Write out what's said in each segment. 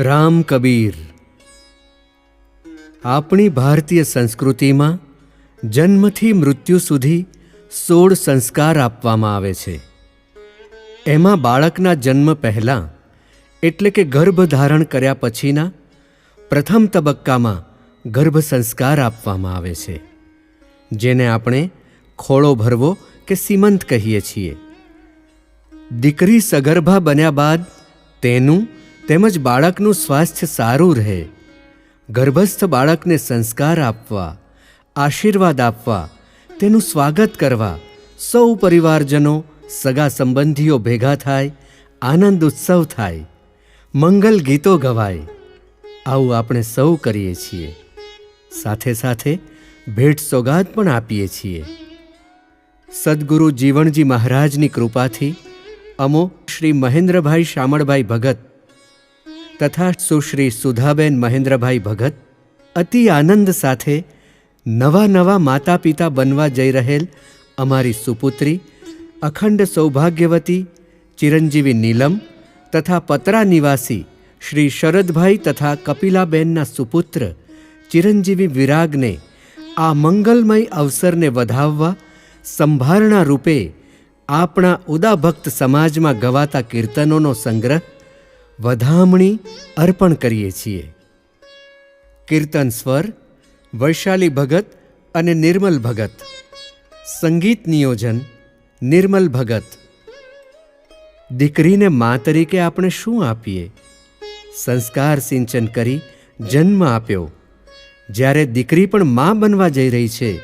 રામ કબીર. આપણી ભારતીય સંસ્કૃતિમાં જન્મથી મૃત્યુ સુધી સોળ સંસ્કાર આપવામાં આવે છે. એમાં બાળકના જન્મ પહેલાં એટલે કે ગર્ભ ધારણ કર્યા પછીના પ્રથમ તબક્કામાં ગર્ભ સંસ્કાર આપવામાં આવે છે, જેને આપણે ખોળો ભરવો કે સીમંત કહીએ છીએ. દીકરી સગર્ભા બન્યા બાદ તેનું તેમજ બાળકનું સ્વાસ્થ્ય સારું રહે. ગર્ભસ્થ બાળકને સંસ્કાર આપવા, આશીર્વાદ આપવા, તેનું સ્વાગત કરવા સૌ પરિવારજનો, સગા સંબંધીઓ ભેગા થાય, આનંદ ઉત્સવ થાય, મંગલ ગીતો ગવાય. આવું આપણે સૌ કરીએ છીએ. સાથે સાથે ભેટ સોગાદ પણ આપીએ છીએ. સદગુરુ જીવણજી મહારાજની કૃપાથી અમો શ્રી મહેન્દ્રભાઈ શામળભાઈ ભગત તથા સુશ્રી સુધાબેન મહેન્દ્રભાઈ ભગત અતિ આનંદ સાથે નવા નવા માતા પિતા બનવા જઈ રહેલ અમારી સુપુત્રી, અખંડ સૌભાગ્યવતી ચિરંજીવી નીલમ તથા પતરા નિવાસી શ્રી શરદભાઈ તથા કપિલાબેનના સુપુત્ર ચિરંજીવી વિરાગને આ મંગલમય અવસરને વધાવવા સંભારણા રૂપે આપણા ઉદાભક્ત સમાજમાં ગવાતા કીર્તનોનો સંગ્રહ વધામણી અર્પણ કરીએ છીએ. કીર્તન સ્વર, વૈશાલી ભગત અને નિર્મલ ભગત. સંગીત નિયોજન, નિર્મલ ભગત. દીકરીને મા તરીકે આપણે શું આપીએ? સંસ્કાર સિંચન કરી જન્મ આપ્યો. જ્યારે દીકરી પણ મા બનવા જઈ રહી છે,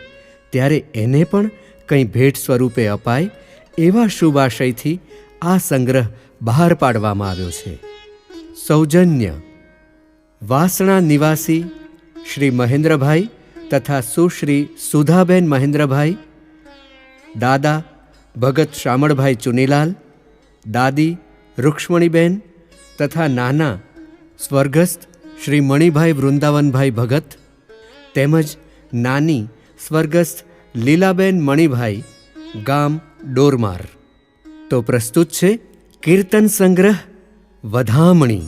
ત્યારે એને પણ કંઈ ભેટ સ્વરૂપે અપાય એવા શુભાશયથી આ સંગ્રહ બહાર પાડવામાં આવ્યો છે. સૌજન્ય. વાસણા નિવાસી શ્રી મહેન્દ્રભાઈ તથા સુશ્રી સુધાબેન મહેન્દ્રભાઈ, દાદા ભગત શામળભાઈ ચુનીલાલ, દાદી રૂક્ષ્મણીબેન તથા નાના સ્વર્ગસ્થ શ્રી મણિભાઈ વૃંદાવનભાઈ ભગત, તેમજ નાની સ્વર્ગસ્થ લીલાબેન મણિભાઈ, ગામ ડોરમાર. તો પ્રસ્તુત છે કીર્તન સંગ્રહ, વધામણી.